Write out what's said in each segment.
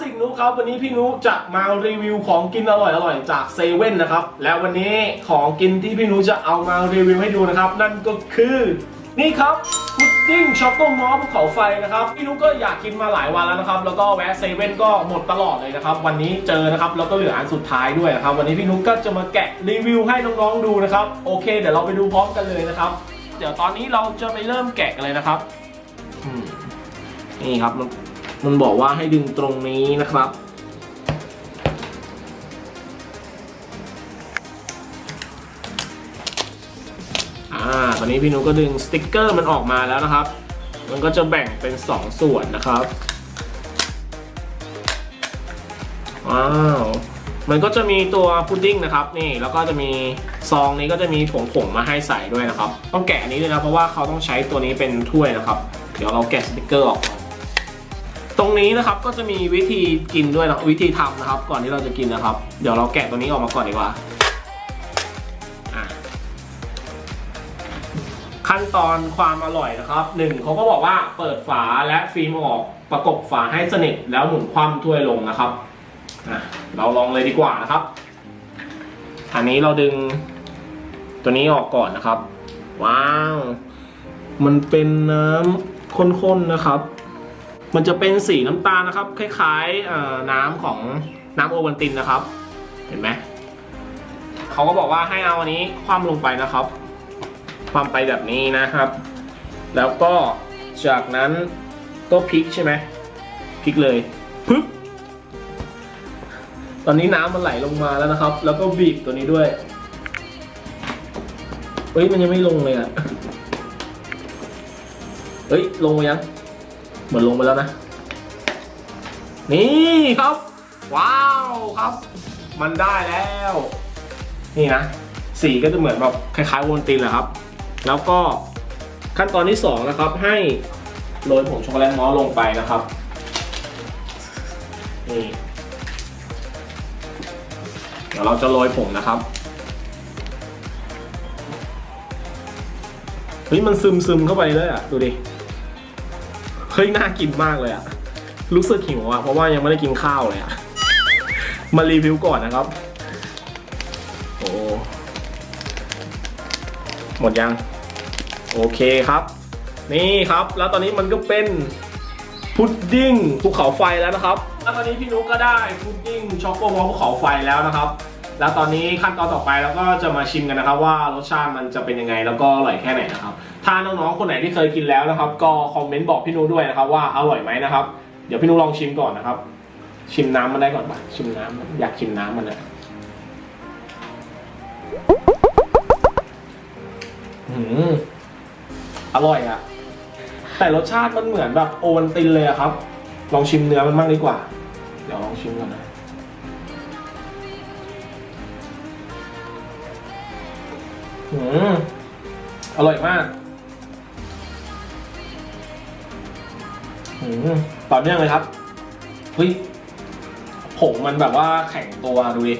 สิกนุครับ วันนี้พี่นุจะมารีวิวของกินอร่อยอร่อยจากเซเว่นนะครับ และวันนี้ของกินที่พี่นุจะเอามารีวิวให้ดูนะครับ นั่นก็คือนี่ครับพุดดิ้งช็อกโกมอลภูเขาไฟนะครับพี่นุก็อยากกินมาหลายวันแล้วนะครับ แล้วก็แวะเซเว่นก็หมดตลอดเลยนะครับ วันนี้เจอนะครับแล้วก็เหลืออันสุดท้ายด้วยนะครับ วันนี้พี่นุก็จะมาแกะรีวิวให้น้องๆดูนะครับโอเค เดี๋ยวเราไปดูพร้อมกันเลยนะครับ เดี๋ยวตอนนี้เราจะไปเริ่มแกะกันเลยนะครับนี่ครับมัน มันบอกว่าให้ดึงตรงนี้นะครับ อ่า ตอนนี้พี่นุก็ดึงสติกเกอร์มันออกมาแล้วนะครับ มันก็จะแบ่งเป็น 2 ส่วนนะครับ ว้าว มันก็จะมีตัวพุดดิ้งนะครับ นี่ แล้วก็จะมีซองนี้ก็จะมีผงผงมาให้ใส่ด้วยนะครับ ต้องแกะอันนี้ด้วยนะ เพราะว่าเขาต้องใช้ตัวนี้เป็นถ้วยนะครับ เดี๋ยวเราแกะสติกเกอร์ออก รงนี้นะครับก็จะมีวิธีกินด้วยนะวิธีทำนะครับ ก่อนที่เราจะกินนะครับ เดี๋ยวเราแกะตัวนี้ออกมาก่อนดีกว่าขั้นตอนความอร่อยนะครับหนึ่งเขาก็บอกว่าเปิดฝาและฟิล์มออกประกบฝาให้สนิทแล้วหมุนคว่ำถ้วยลงนะครับเราลองเลยดีกว่านะครับ อันนี้เราดึงตัวนี้ออกก่อนนะครับ ว้าว มันเป็นน้ำข้นๆนะครับ มันจะเป็นสีน้ำตาลนะครับ คล้ายๆน้ำของน้ำโอวัลตินนะครับ เห็นไหมเขาก็บอกว่าให้เอาอันนี้คว่ำลงไปนะครับความไปแบบนี้นะครับ แล้วก็จากนั้นก็พลิกใช่ไหมพลิกเลยปึ๊บตอนนี้น้ำมันไหลลงมาแล้วนะครับ แล้วก็บีบตัวนี้ด้วยเฮ้ยมันยังไม่ลงเลยอะเฮ้ยลงไปยัง เหมือนลงไปแล้วนะ นี่ครับ ว้าวครับ มันได้แล้ว นี่นะสีก็จะเหมือนแบบคล้ายๆวนตินแหละครับ แล้วก็ขั้นตอนที่ 2 นะครับ ให้โรยผงช็อกโกแลตมอลลงไปนะครับ นี่เดี๋ยวเราจะโรยผงนะครับเฮ้ยมันซึมซึมๆเข้าไปเลยอะ ดูดิ เฮ้ยน่ากินมากเลยอะรู้สึกหิวอะเพราะว่ายังไม่ได้กินข้าวเลยอะมารีวิวก่อนนะครับ โอ้หมดยัง โอเคครับ นี่ครับ แล้วตอนนี้มันก็เป็นพุดดิ้งภูเขาไฟแล้วนะครับ แล้วตอนนี้พี่นุกก็ได้พุดดิ้งช็อกโกมอลภูเขาไฟแล้วนะครับ แล้วตอนนี้ขั้นตอนต่อไปเราก็จะมาชิมกันนะครับ ว่ารสชาติมันจะเป็นยังไงแล้วก็อร่อยแค่ไหนนะครับถ้าน้องๆคนไหนที่เคยกินแล้วนะครับ ก็คอมเมนต์บอกพี่นุด้วยนะครับ ว่าอร่อยไหมนะครับ เดี๋ยวพี่นุลองชิมก่อนนะครับ ชิมน้ำมันได้ก่อนปะชิมน้ำอยากชิมน้ำมันนะอืมอร่อยอะแต่รสชาติมันเหมือนแบบโอวัลตินเลยอะครับ ลองชิมเนื้อมันบ้างดีกว่า เดี๋ยวลองชิมก่อนนะ อืมอร่อยมากอืมต่อเนื่องเลยครับเฮ้ยผงมันแบบว่าแข็งตัวดูดิ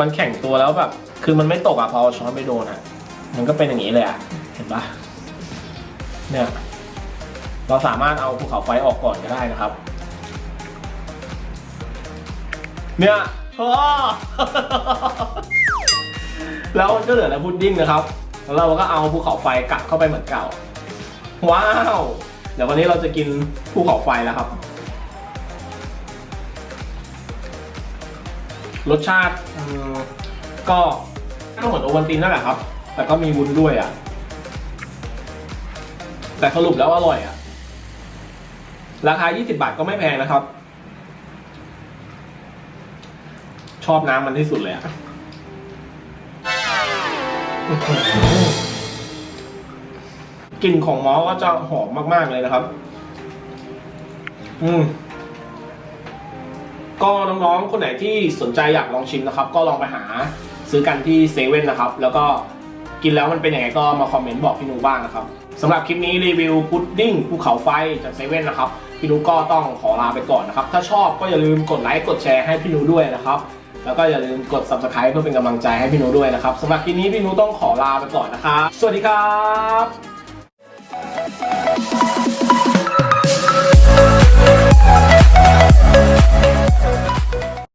มันแข็งตัวแล้วแบบ คือมันไม่ตกอะพอเอาช้อนไปโดนอะ มันก็เป็นอย่างนี้เลยอะ เห็นปะเนี่ย เราสามารถเอาภูเขาไฟออกก่อนก็ได้นะครับ เนี่ยพ่อ แล้วมันก็เหลือแต่พุดดิ้งนะครับแล้วเราก็เอาภูเขาไฟกลับเข้าไปเหมือนเก่า ว้าว เดี๋ยววันนี้เราจะกินภูเขาไฟแล้วครับ รสชาติก็ก็เหมือนโอวัลตินนั่นแหละครับ แต่ก็มีวุ้นด้วยอะ แต่สรุปแล้วอร่อยอะ ราคา 20 บาทก็ไม่แพงนะครับ ชอบน้ำมันที่สุดเลยอะ กลิ่นของมอสก็จะหอมมาก ๆ เลยนะครับ อืม ก็น้องๆ คนไหนที่สนใจอยากลองชิมนะครับ ก็ลองไปหาซื้อกันที่เซเว่นนะครับ แล้วก็กินแล้วมันเป็นยังไงก็มาคอมเมนต์บอกพี่นุบ้างนะครับสำหรับคลิปนี้รีวิวพุดดิ้งภูเขาไฟจากเซเว่นนะครับ พี่นุก็ต้องขอลาไปก่อนนะครับ ถ้าชอบก็อย่าลืมกดไลค์กดแชร์ให้พี่นุด้วยนะครับ แล้วก็อย่าลืมกด subscribe เพื่อเป็นกำลังใจให้พี่นุด้วยนะครับสำหรับคลิปนี้พี่นุต้องขอลาไปก่อนนะครับสวัสดีครับ